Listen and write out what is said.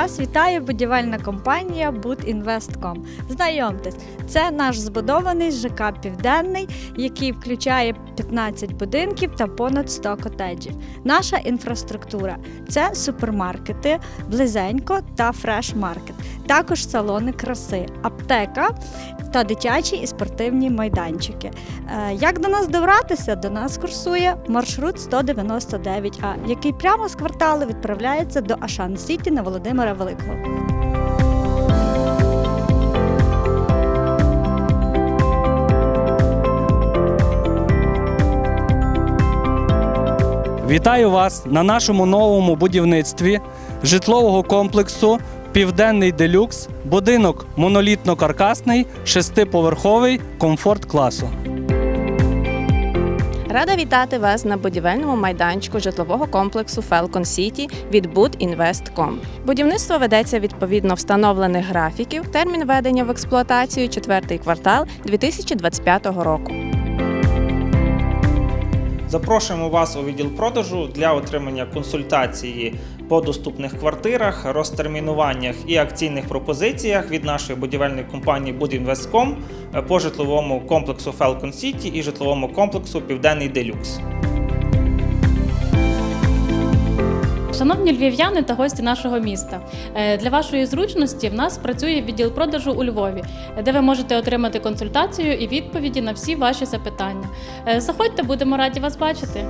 Вас вітає будівельна компанія Будінвестком. Знайомтесь, це наш збудований ЖК Південний, який включає 15 будинків та понад 100 котеджів. Наша інфраструктура це супермаркети, близенько та фреш-маркет. Також салони краси, аптека та дитячі і спортивні майданчики. Е, Як до нас добратися? До нас курсує маршрут 199А, який прямо з кварталу відправляється до Ашан Сіті на Володимира Великого. Вітаю вас на нашому новому будівництві житлового комплексу Південний Делюкс, будинок монолітно-каркасний, шестиповерховий, комфорт класу. Рада вітати вас на будівельному майданчику житлового комплексу Falcon City від Budinvest.com. Будівництво ведеться відповідно встановлених графіків. Термін ведення в експлуатацію четвертий квартал 2025 року. Запрошуємо вас у відділ продажу для отримання консультації по доступних квартирах, розтермінуваннях і акційних пропозиціях від нашої будівельної компанії Будінвестком по житловому комплексу Falcon City і житловому комплексу Південний Делюкс. Шановні львів'яни та гості нашого міста, е, для вашої зручності в нас працює відділ продажу у Львові, де ви можете отримати консультацію і відповіді на всі ваші запитання. Е, Заходьте, будемо раді вас бачити.